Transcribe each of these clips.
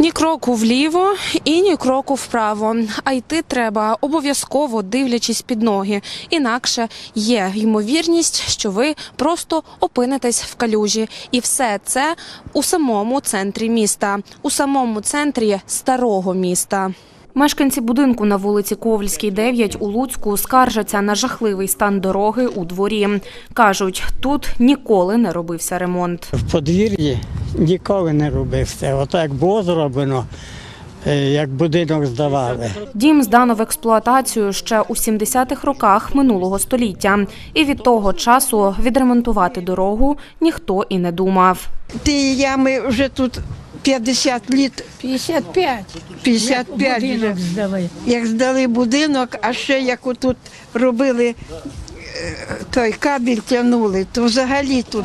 Ні кроку вліво і ні кроку вправо. А йти треба обов'язково дивлячись під ноги. Інакше є ймовірність, що ви просто опинитесь в калюжі. І все це у самому центрі міста, у самому центрі старого міста. Мешканці будинку на вулиці Ковальській, 9 у Луцьку скаржаться на жахливий стан дороги у дворі. Кажуть, тут ніколи не робився ремонт. В подвір'ї ніколи не робився. Отак було зроблено, е, як будинок здавали. Дім здано в експлуатацію ще у 70-х роках минулого століття, і від того часу відремонтувати дорогу ніхто і не думав. Ті ями вже тут 50 літ, 55. 55 вже. Будинок здали. Як здали будинок, а ще як отут робили е, той кабель тягнули, то взагалі тут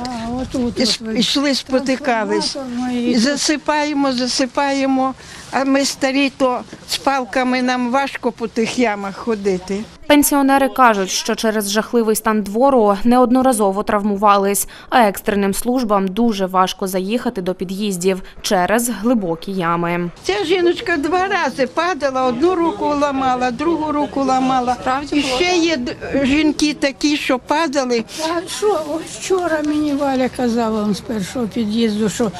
Іш- от, ішли, спотикались. І і засипаємо, засипаємо, а ми старі, то з палками нам важко по тих ямах ходити. Пенсіонери кажуть, що через жахливий стан двору неодноразово травмувались, а екстреним службам дуже важко заїхати до під'їздів через глибокі ями. Ця жіночка два рази падала, одну руку ламала, другу руку ламала. І ще є жінки такі, що падали. А що, вчора мені Валя казала он з першого під'їзду, що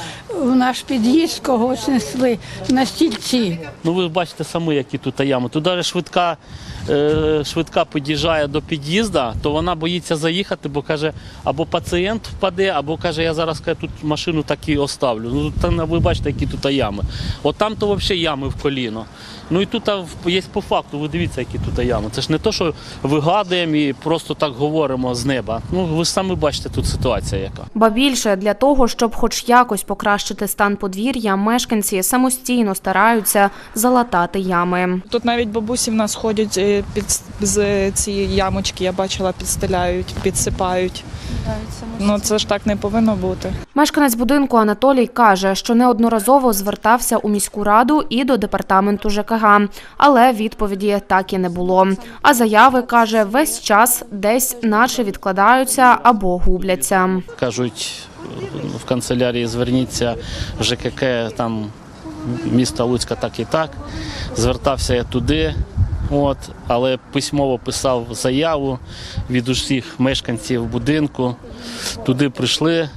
в наш під'їзд когось несли на стільці. Ну ви бачите самі, які тут ями. Тут навіть швидка, е, швидка під'їжджає до під'їзду, то вона боїться заїхати, бо каже, або пацієнт впаде, або каже, я зараз каже, тут машину так і оставлю. Ну тут ви бачите, які тут ями. От там то взагалі ями в коліно. Ну і тут є по факту, ви дивіться, які тут ями. Це ж не то, що вигадуємо і просто так говоримо з неба. Ну ви самі бачите тут ситуація яка. Ба більше для того, щоб хоч якось покращити стан подвір'я, мешканці самостійно стараються залатати ями. Тут навіть бабусі в нас ходять е, під з ці ямочки, я бачила, підстеляють, підсипають. Ну це ж так не повинно бути. Мешканець будинку Анатолій каже, що неодноразово звертався у міську раду і до департаменту ЖКГ, але відповіді так і не було. А заяви каже, весь час десь наче відкладаються або губляться. Кажуть в канцелярії зверніться в ЖКК там міста Луцька так і так. Звертався я туди, от, але письмово писав заяву від усіх мешканців будинку. Туди прийшли.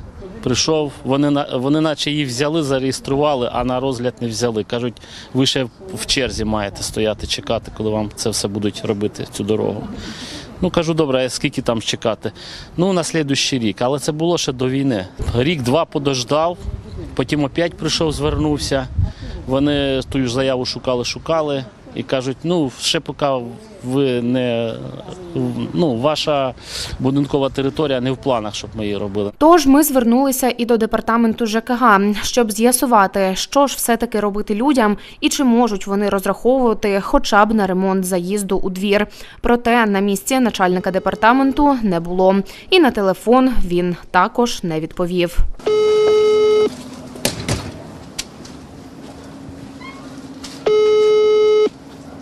Прийшов, вони вони наче її взяли, зареєстрували, а на розгляд не взяли. Кажуть, ви ще в черзі маєте стояти, чекати, коли вам це все будуть робити, цю дорогу. Ну кажу, добре, а скільки там чекати? Ну, на слідущий рік, але це було ще до війни. Рік-два подождав, потім опять прийшов, звернувся. Вони ту ж заяву шукали, шукали і кажуть, ну, ще поки ви не ну, ваша будинкова територія не в планах, щоб ми її робили. Тож ми звернулися і до департаменту ЖКГ, щоб з'ясувати, що ж все-таки робити людям і чи можуть вони розраховувати хоча б на ремонт заїзду у двір. Проте на місці начальника департаменту не було. І на телефон він також не відповів.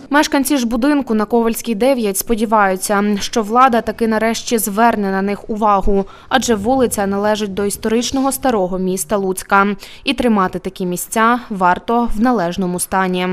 Мешканці ж будинку на Ковальській 9 сподіваються, що влада таки нарешті зверне на них увагу, адже вулиця належить до історичного старого міста Луцька, і тримати такі місця варто в належному стані.